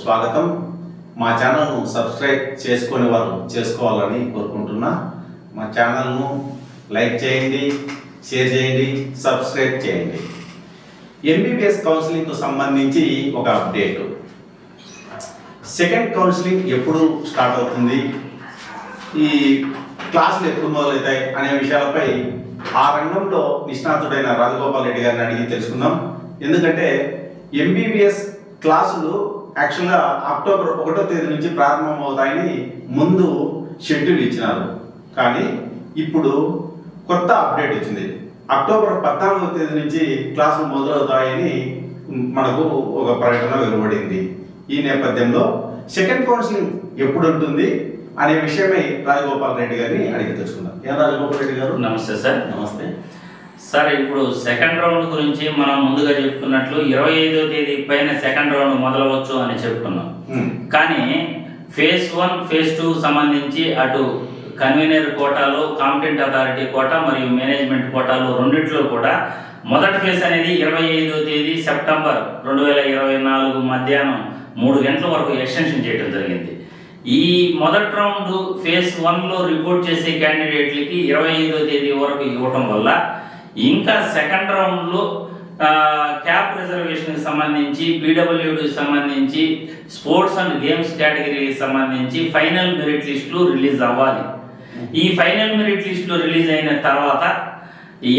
స్వాగతం. మా ఛానల్ను సబ్స్క్రైబ్ చేసుకునే వారు చేసుకోవాలని కోరుకుంటున్నా. మా ఛానల్ను లైక్ చేయండి షేర్ చేయండి సబ్స్క్రైబ్ చేయండి. ఎంబీబీఎస్ కౌన్సిలింగ్కు సంబంధించి ఒక అప్డేట్. సెకండ్ కౌన్సిలింగ్ ఎప్పుడు స్టార్ట్ అవుతుంది? ఈ క్లాసులు ఎప్పుడు మొదలవుతాయి అనే విషయాలపై ఆ రంగంలో నిష్ణాతుడైన రాజగోపాల్ రెడ్డి గారిని అడిగి తెలుసుకుందాం. ఎందుకంటే ఎంబీబీఎస్ క్లాసులు యాక్చువల్గా అక్టోబర్ ఒకటో తేదీ నుంచి ప్రారంభం అవుతాయని ముందు షెడ్యూల్ ఇచ్చినారు. కానీ ఇప్పుడు కొత్త అప్డేట్ వచ్చింది. అక్టోబర్ పద్నాలుగో తేదీ నుంచి క్లాసులు మొదలవుతాయని మనకు ఒక ప్రకటన వెలువడింది. ఈ నేపథ్యంలో సెకండ్ కౌన్సిలింగ్ ఎప్పుడు ఉంటుంది అనే విషయమై రాజగోపాల్ రెడ్డి గారిని అడిగి తెలుసుకుందాం. ఏం రాజగోపాల్ రెడ్డి గారు? నమస్తే సార్. నమస్తే. సార్ ఇప్పుడు సెకండ్ రౌండ్ గురించి మనం ముందుగా చెప్పుకున్నట్లు ఇరవై ఐదో తేదీ పైన సెకండ్ రౌండ్ మొదలవచ్చు అని చెప్పుకున్నాం. కానీ ఫేజ్ వన్ ఫేజ్ టూ సంబంధించి అటు కన్వీనర్ కోటాలో కాంపిటెంట్ అథారిటీ కోటా మరియు మేనేజ్మెంట్ కోటాలో రెండిట్లో కూడా మొదటి ఫేజ్ అనేది ఇరవై ఐదో తేదీ సెప్టెంబర్ రెండు వేల ఇరవై నాలుగు మధ్యాహ్నం మూడు గంటల వరకు ఎక్స్టెన్షన్ చేయడం జరిగింది. ఈ మొదటి రౌండ్ ఫేజ్ వన్లో రిపోర్ట్ చేసే క్యాండిడేట్లకి ఇరవై ఐదో తేదీ వరకు ఇవ్వటం వల్ల ఇంకా సెకండ్ రౌండ్లో క్యాప్ రిజర్వేషన్కి సంబంధించి పీడబ్ల్యూడికి సంబంధించి స్పోర్ట్స్ అండ్ గేమ్స్ కేటగిరీకి సంబంధించి ఫైనల్ మెరిట్ లిస్టులు రిలీజ్ అవ్వాలి. ఈ ఫైనల్ మెరిట్ లిస్టులు రిలీజ్ అయిన తర్వాత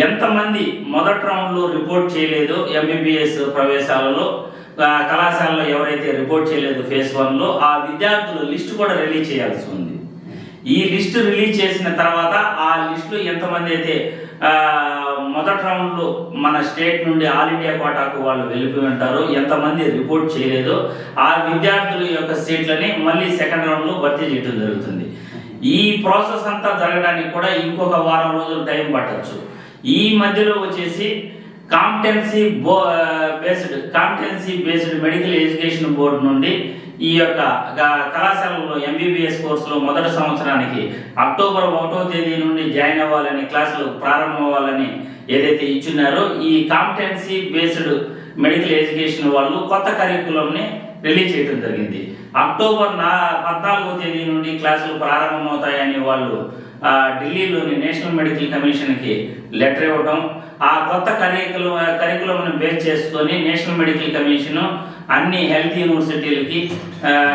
ఎంతమంది మొదటి రౌండ్లో రిపోర్ట్ చేయలేదో ఎంబీబీఎస్ ప్రవేశాలలో కళాశాలలో ఎవరైతే రిపోర్ట్ చేయలేదు ఫేస్ వన్లో ఆ విద్యార్థుల లిస్టు కూడా రిలీజ్ చేయాల్సి ఉంది. ఈ లిస్ట్ రిలీజ్ చేసిన తర్వాత ఆ లిస్టులో ఎంతమంది అయితే మొదటి రౌండ్లో మన స్టేట్ నుండి ఆల్ ఇండియా కోటాకు వాళ్ళు వెళ్ళిపోయి ఉంటారు. ఎంతమంది రిపోర్ట్ చేయలేదో ఆ విద్యార్థుల యొక్క సీట్లని మళ్ళీ సెకండ్ రౌండ్లో భర్తీ చేయడం జరుగుతుంది. ఈ ప్రాసెస్ అంతా జరగడానికి కూడా ఇంకొక వారం రోజులు టైం పట్టచ్చు. ఈ మధ్యలో వచ్చేసి competency bo based competency based medical education board నుండి ఈ యొక్క కళాశాలలో ఎంబీబీఎస్ కోర్సులో మొదటి సంవత్సరానికి అక్టోబర్ ఒకటో తేదీ నుండి జాయిన్ అవ్వాలని క్లాసులు ప్రారంభం అవ్వాలని ఏదైతే ఇచ్చున్నారో ఈ కాంపిటెన్సీ బేస్డ్ మెడికల్ ఎడ్యుకేషన్ వాళ్ళు కొత్త కరికులంని రిలీజ్ చేయడం జరిగింది. అక్టోబర్ నా పద్నాలుగో తేదీ నుండి క్లాసులు ప్రారంభమవుతాయని వాళ్ళు ఢిల్లీలోని నేషనల్ మెడికల్ కమిషన్కి లెటర్ ఇవ్వడం ఆ కొత్త కరికులం కరికులంను బేస్ చేసుకొని నేషనల్ మెడికల్ కమిషన్ అన్ని హెల్త్ యూనివర్సిటీలకి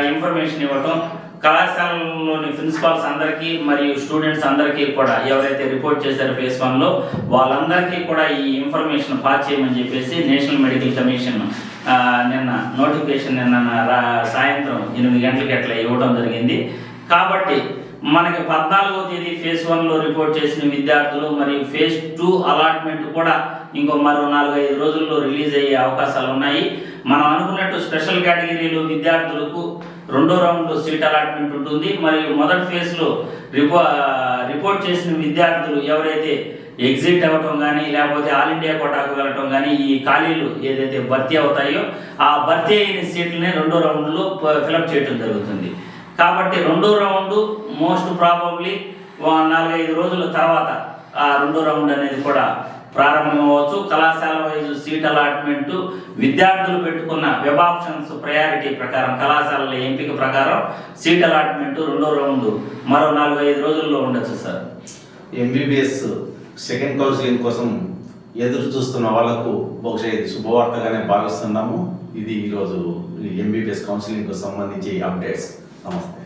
ఇన్ఫర్మేషన్ ఇవ్వటం కళాశాలలోని ప్రిన్సిపాల్స్ అందరికీ మరియు స్టూడెంట్స్ అందరికీ కూడా ఎవరైతే రిపోర్ట్ చేశారో ఫేస్ వన్లో వాళ్ళందరికీ కూడా ఈ ఇన్ఫర్మేషన్ పాస్ చేయమని చెప్పేసి నేషనల్ మెడికల్ కమిషన్ నిన్న నోటిఫికేషన్ నిన్న రా- సాయంత్రం ఎనిమిది గంటలకి అట్లా ఇవ్వడం జరిగింది. కాబట్టి మనకి పద్నాలుగో తేదీ ఫేజ్ వన్లో రిపోర్ట్ చేసిన విద్యార్థులు మరియు ఫేజ్ టూ అలాట్మెంట్ కూడా ఇంకో మరో నాలుగైదు రోజుల్లో రిలీజ్ అయ్యే అవకాశాలు ఉన్నాయి. మనం అనుకున్నట్టు స్పెషల్ కేటగిరీలు విద్యార్థులకు రెండో రౌండ్లో సీట్ అలాట్మెంట్ ఉంటుంది. మరియు మొదటి ఫేజ్లో రిపో రిపోర్ట్ చేసిన విద్యార్థులు ఎవరైతే ఎగ్జిట్ అవ్వటం కానీ లేకపోతే ఆల్ ఇండియా కోటాకు వెళ్ళటం కానీ ఈ ఖాళీలు ఏదైతే భర్తీ అవుతాయో ఆ భర్తీ అయిన సీట్లని రెండో రౌండ్లో ఫిలప్ చేయడం జరుగుతుంది. కాబట్టి రెండో రౌండ్ మోస్ట్ ప్రాబబ్లీ నాలుగైదు రోజుల తర్వాత ఆ రెండో రౌండ్ అనేది కూడా ప్రారంభమవచ్చు కళాశాల వైజ్ సీట్ అలాట్మెంట్ విద్యార్థులు పెట్టుకున్న వెబ్ ఆప్షన్స్ ప్రయారిటీ ప్రకారం కళాశాలల ఎంపిక ప్రకారం సీట్ అలాట్మెంట్ రెండో రౌండ్ మరో నాలుగు ఐదు రోజుల్లో ఉండొచ్చు సార్. ఎంబీబీఎస్ సెకండ్ కౌన్సిలింగ్ కోసం ఎదురు చూస్తున్న వాళ్ళకు బహుశా ఇది శుభవార్తగానే భావిస్తున్నాము. ఇది ఈరోజు ఎంబీబీఎస్ కౌన్సిలింగ్కు సంబంధించి అప్డేట్స్. నమస్తే